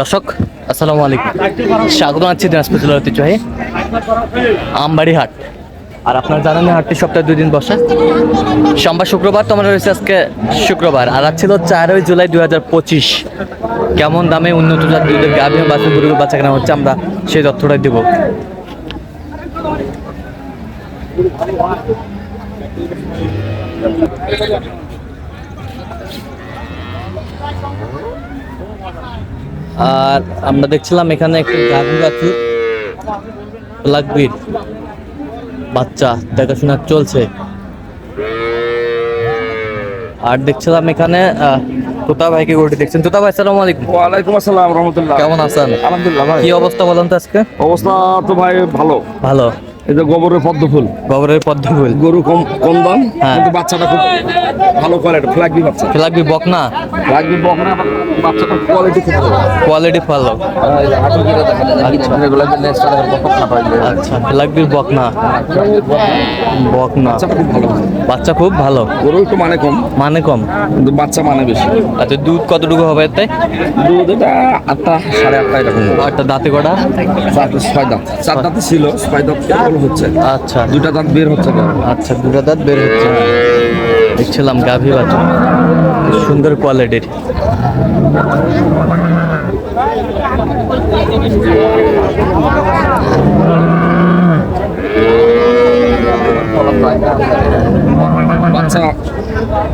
দর্শক, আসসালামু আলাইকুম। স্বাগত আছি দিনাজপুর জেলার ঐতিহ্যবাহী আমবাড়ি হাট। আর আপনার জানেন হাটটি সপ্তাহে দুই দিন বসে। সোমবার, শুক্রবার, তো আমরা রয়েছে আজকে শুক্রবার। আর আজ ছিল চারই জুলাই দুই হাজার পঁচিশ। কেমন দামে উন্নত জাত দুধের গাভী বাচ্চা গরুর বাচ্চা কেনা হচ্ছে আমরা সেই তথ্যটাই দেবো। আর আমরা দেখছিলাম এখানে একটি গাভী লাগবির বাচ্চা দেখাশোনা চলছে। আর দেখছিলাম এখানে আহ, তোতা ভাইকে গরুটি দেখছেন? তোতা ভাই সালাম আলাইকুম। ওয়ালাইকুম আসসালাম রহমতুল্লাহ। কেমন আছেন? আলহামদুলিল্লাহ ভাই। কি অবস্থা বলেন তো আজকে? অবস্থা তো ভাই ভালো। ভালো। যে গোবরের পদ্ম ফুল। গোবরের পদ্ম ফুল। গরু কম কম দাম হ্যাঁ। কিন্তু বাচ্চাটা খুব ভালো কোয়ালিটি ফ্ল্যাগবি বাচ্চা। লাগবি বকনা? ফ্ল্যাগবি বকনা বাচ্চাটা কোয়ালিটি খুব ভালো। কোয়ালিটি ভালো। আচ্ছা। লাগবি বকনা বকনা। বাচ্চাটা খুব ভালো। বাচ্চা খুব ভালো। গরু একটু মানে কম। মানে কম? কিন্তু বাচ্চা মানে বেশি। আচ্ছা দুধ কতটুকু হবে এতে? দুধ এটা আটটা সাড়ে আটটা এরকম। একটা দাঁতে কটা? চার ছয় দাঁত। চার দাঁতে ছিল ছয় দাঁত হচ্ছে। আচ্ছা। দুটা দাঁত বের হচ্ছে কেবল। আচ্ছা দুটো দাঁত বের হচ্ছে। দেখছিলাম গাভী বাচ্চা সুন্দর কোয়ালিটির। বাচ্চা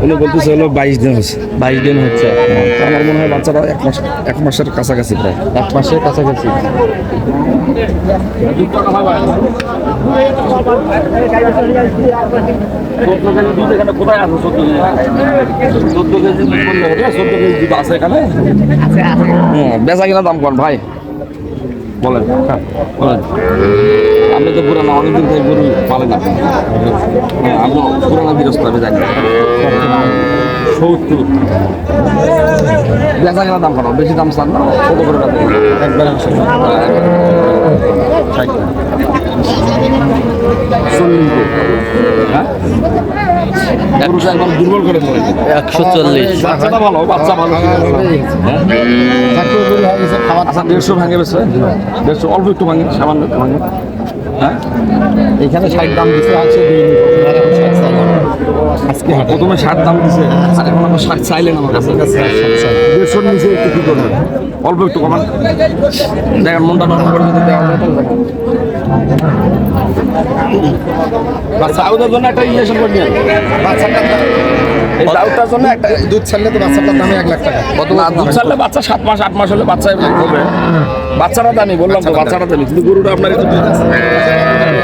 উনি বলতেছে হলো বাইশ দিন হচ্ছে বাইশ দিন হচ্ছে। তো আমার মনে হয় বাচ্চাটা এক মাস এক মাসের কাছাকাছি প্রায়। এক মাসের কাছাকাছি। বেচা কিনা দাম কোন ভাই। বলেন বলেন। আপনি তো পুরানো, অনেকদিন থেকে গরু পালে না। হ্যাঁ আপনি পুরানো বিরস্ত, আমি জানি। সত্তর। বেচা কেনা দাম কেন বেশি দাম চান না, ছোট করে একবার দেড়শো ভাঙে বেছে দেড়শো অল্প একটু ভাঙে সামান্য ভাঙে হ্যাঁ? এখানে ষাট দাম বেশি আছে আজকে প্রথমে ষাট দাম দিছে আর এখন আমার ষাট চাইলেন আমার কাছে। দেড়শোর নিচে একটু কি করবেন? অল্প একটু কমান। দেখেন মনটা নরম করে যদি দেওয়া। বাচ্চা আউদের জন্য একটা ইঞ্জেকশন করে নিয়ে এই দাউটার জন্য একটা দুধ ছাড়লে তো বাচ্চাটার দামে এক লাখ টাকা। কত না দুধ ছাড়লে বাচ্চা সাত মাস আট মাস হলে বাচ্চা এবার হবে বাচ্চারা দামি বললাম তো বাচ্চারা দামি। কিন্তু গরুটা আপনার একটু দুধ আছে।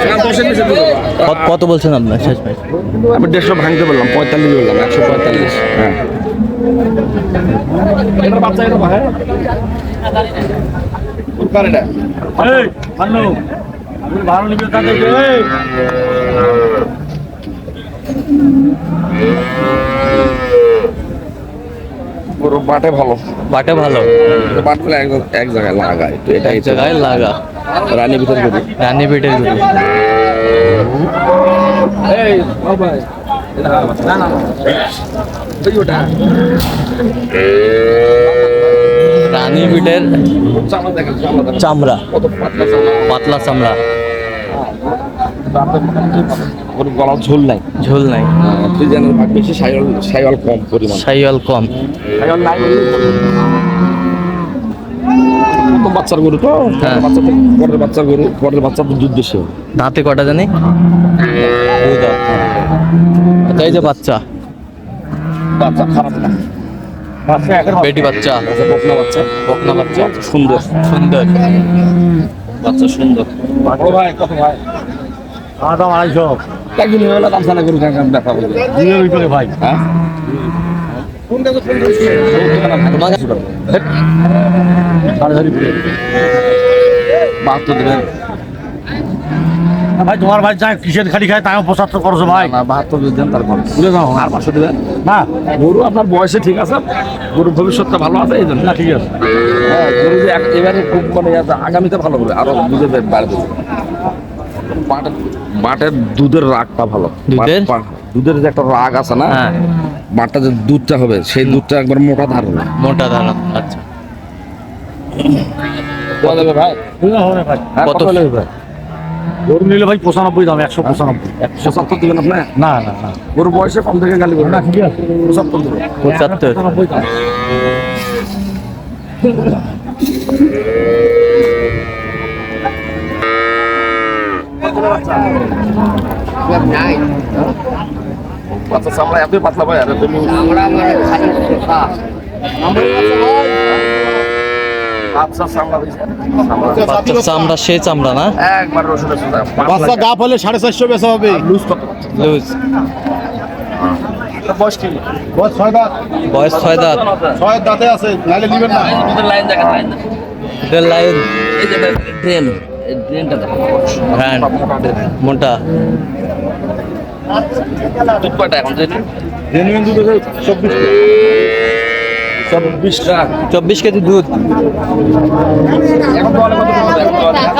কত- কত বলছেন আপনার শেষ ভাই। আমি দেড়শো ভাঙতে বললাম পঁয়তাল্লিশ বললাম একশো পঁয়তাল্লিশ। হ্যাঁ বাচ্চা এটা ভাই কার এটা গরু বাটে ভালো। বাটে ভালো? বাটলে এক এক জায়গায় লাগায় তো এটা এক জায়গায় লাগা। রানী ভিতরে গরু রানী পেটের গরু এই ভাই না না ওই ওটা। রানী পিটের চামড়া দেখেন চামড়া। পাতলা চামড়া গরু গলা ঝোল নাই। ঝোল নাই। ফ্রিজেনের ভাগ বেশি সাইওয়াল সাইওয়াল কম পরিমাণ। সাইওয়াল কম। সাইওয়াল নাই প্রথম বাচ্চার গরু তো? হ্যাঁ। বাচ্চা পরের বাচ্চার গরু পরের বাচ্চা তো দুধ বেশি। দাঁতে কটা জানি? এই যে বাচ্চা। বাচ্চা খারাপ না। বেটি বাচ্চা। বাচ্চা বকনা বাচ্চা। বকনা বাচ্চা। সুন্দর। সুন্দর। বাচ্চা সুন্দর। বড় ভাই কত ভাই? দাম আড়াইশো একদিন হলো দাম সানা গরু ভাই। হ্যাঁ? বাহাত্তর দেবেন। ভাই তোমার ভাই যা কিসের খালি খায় তাও পঁচাত্তর করছ ভাই। না বাহাত্তর দেবেন তারপর বুঝে যাও। আর পাঁচশো দেবেন? না। গরু আপনার বয়সে ঠিক আছে গরুর ভবিষ্যৎটা ভালো আছে এই জন্য। না ঠিক আছে। হ্যাঁ, গরু যে এবারে খুব মানে আগামীতে ভালো হবে আরও বুঝে বাড়বে। বাটের বাটের দুধের রাগটা ভালো। দুধের? যে একটা রাগ আছে না মাঠটা যে দুধটা হবে সেই দুধটা একবার মোটা ধার মোটা দানা আচ্ছা। ভাই হবে ভাই? হ্যাঁ? গরু নিলে ভাই পঁচানব্বই দাম একশো পঁচানব্বই। পঁচাত্তর দিবেন আপনি? না না না। গরু বয়সে কম থেকে গালি করবেন না ঠিক আছে। পঁচাত্তর দিবেন। পঁচাত্তর। বাচ্চা। চামড়া এতই পাতলা ভাই আর তুমি বাচ্চা চামড়া চামড়া সে চামড়া না? একবার বাচ্চা গা ফলে সাড়ে চারশো বেচা হবে। লুজ কত? লুজ বয়স কি বয়স ছয় দাঁত। বয়স ছয় দাঁত। ছয় দাঁতে আছে নাহলে নিবেন না। লাইন দেখা লাইন দেড় লাইন। এই যে ড্রেন হ্যান্ড মোটা দুধ কয়টা এখন জানি জেনুইন দুধ আছে চব্বিশ চব্বিশ চব্বিশ কেজি দুধ। এখন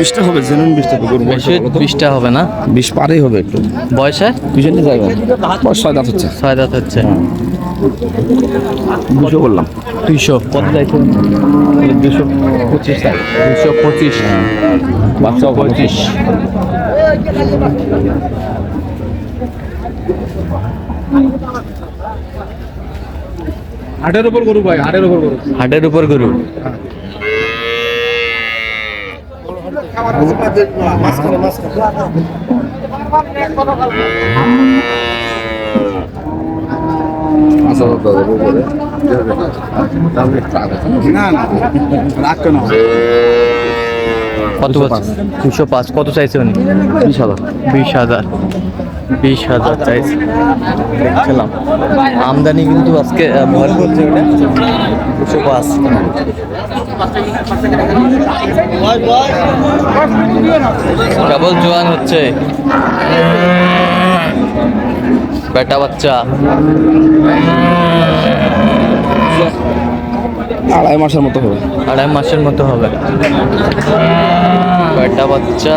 বিশটা হবে জেনুইন বিশটা গরু বিশটা হবে না? বিশ পারেই হবে একটু। বয়সে? দুজনে যাবে বয়স ছয় দাঁত হচ্ছে। ছয় দাঁত হচ্ছে। দুশো বললাম। দুইশো। কত দুশো পঁচিশ দুশো পঁচিশ। বাচ্চা পঁচিশ। হাটের উপর গরু ভাই হাটের উপর গরু। হাটের উপর গরু আচ্ছা দাদা বলে না না রাগ কেন কত বলছে দুশো পাঁচ। কত চাইছে উনি? বিশ হাজার। বিশ হাজার। বিশ হাজার চাইছে দেখছিলাম। আমদানি কিন্তু আজকে ভর করছে ওটা। দুশো পাঁচ। কেবল জোয়ান হচ্ছে। বেটা বাচ্চা। আড়াই মাসের মতো হবে। আড়াই মাসের মতো হবে। বেটা বাচ্চা।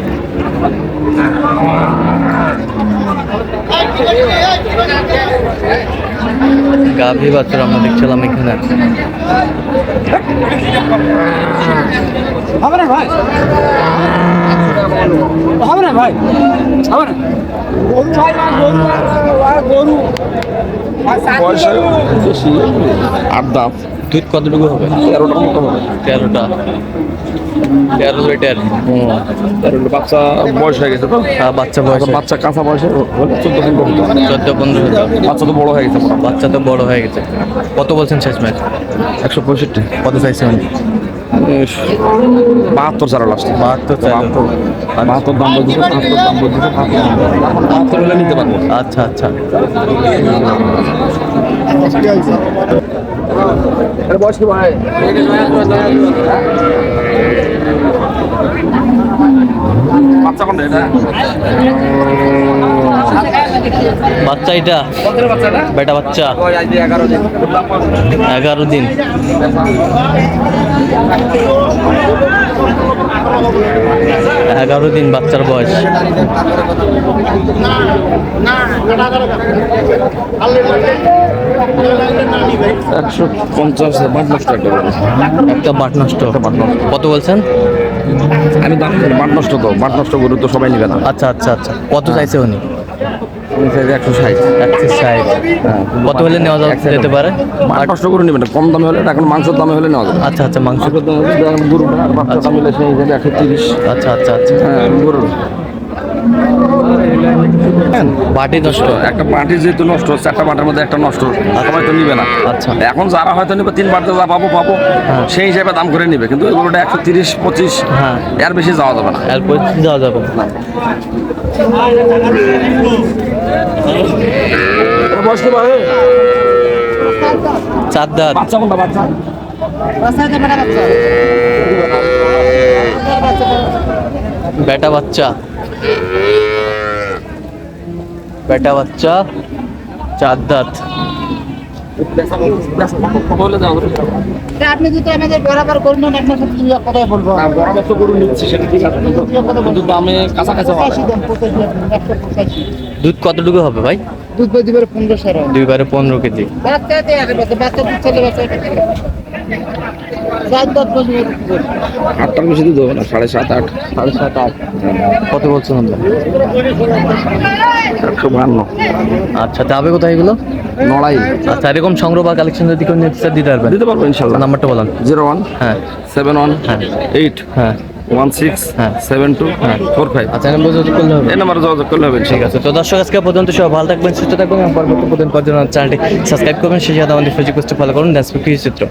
গাভী বাচ্চারা আমরা দেখছিলাম এখানে। হবে না ভাই। হবে না ভাই। হবে না। গরু ভাই গরু গরু। আট দাঁত। দুধ কতটুকু হবে? তেরোটার মতো হবে। তেরোটা। তেরো লিটার। বাচ্চা বয়স হয়ে গেছে তো? আর বাচ্চা বয়স বাচ্চা কাঁচা বয়সে চোদ্দ করতে চোদ্দ পনেরো বাচ্চা তো বড় হয়ে গেছে বাচ্চা তো বড় হয়ে গেছে। কত বলছেন শেষ ম্যাচ? একশো পঁয়ষট্টি। কত চাইছে উনি? বাহাত্তর চার লাস্ট বাহাত্তর। বাহাত্তর। বাহাত্তর দাম বলছে বাহাত্তর দাম বলছে। বাহাত্তর হলে নিতে পারব। আচ্ছা আচ্ছা। বয়স কি ভাই? বাচ্চা কোনটা এটা? বাচ্চা এটা? বেটা বাচ্চা। এগারো দিন। এগারো দিন বাচ্চার বয়স। একশো পঞ্চাশ বাট নষ্ট। একটা বাট নষ্ট। কত বলছেন? আমি দাম বাট নষ্ট তো বাট নষ্ট গরু তো সবাই নিবে না। আচ্ছা আচ্ছা আচ্ছা। কত চাইছে উনি? আমি চাইছি একশো ষাট। একশো ষাট। কত হলে নেওয়া যাবে যেতে পারে? নষ্ট করে কম দামে হলে এখন মাংসের দামে হলে নেওয়া যাবে। আচ্ছা আচ্ছা মাংসের দামে হলে গরু বাচ্চা মিলে সেই হিসাবে একশো তিরিশ। আচ্ছা আচ্ছা আচ্ছা। হ্যাঁ বাটি নষ্ট। একটা যেহেতু নষ্ট চারটা পার্টির মধ্যে একটা নষ্ট সবাই তো নিবে না। আচ্ছা। এখন যারা হয়তো নিবে তিন পার্টি যা পাবো পাবো। হ্যাঁ। সেই হিসাবে দাম করে নিবে কিন্তু এগুলোটা একশো তিরিশ পঁচিশ হ্যাঁ। এর বেশি যাওয়া যাবে না। যাওয়া যাবে না। চার দাঁত বাচ্চা কোনটা বাচ্চা? বেটা বাচ্চা। বেটা বাচ্চা চার দাঁত আপনি যদি আমাদের বরাবর করুন আপনার সাথে এক কথাই বলব। বরাবর তো গরু নিচ্ছি সেটা ঠিক আছে কিন্তু দামে কাছাকাছি দুধ কতটুকু হবে ভাই? দুধ দুইবারে দিবার পনেরো সারা পনেরো কেজি। বাচ্চা। আটটার বেশি দিতে হবে না সাড়ে সাত আট? সাড়ে সাত আট। কত বলছেন একশো বাহান্ন। আচ্ছা যাবে কোথায় এগুলো? নড়াই আচ্ছা এরকম সংগ্রহ বা কালেকশন যদি কেউ নিতে দিতে পারবেন। দিতে পারব ইনশাল্লাহ। নাম্বারটা বলেন। জিরো ওয়ান হ্যাঁ। সেভেন ওয়ান হ্যাঁ। এইট হ্যাঁ। ওয়ান সিক্স হ্যাঁ। সেভেন টু হ্যাঁ। Four five. আচ্ছা যোগাযোগ করলে হবে। এই নাম্বারে যোগাযোগ করলে হবে ঠিক আছে। তো দর্শক আজকে পর্যন্ত সব ভালো থাকবেন সুস্থ থাকবেন এবং পরবর্তী পর্যন্ত চ্যানেলটি সাবস্ক্রাইব করবেন সেই সাথে আমাদের ফেসবুক পেজটি ফলো করুন ড্যান্স চিত্র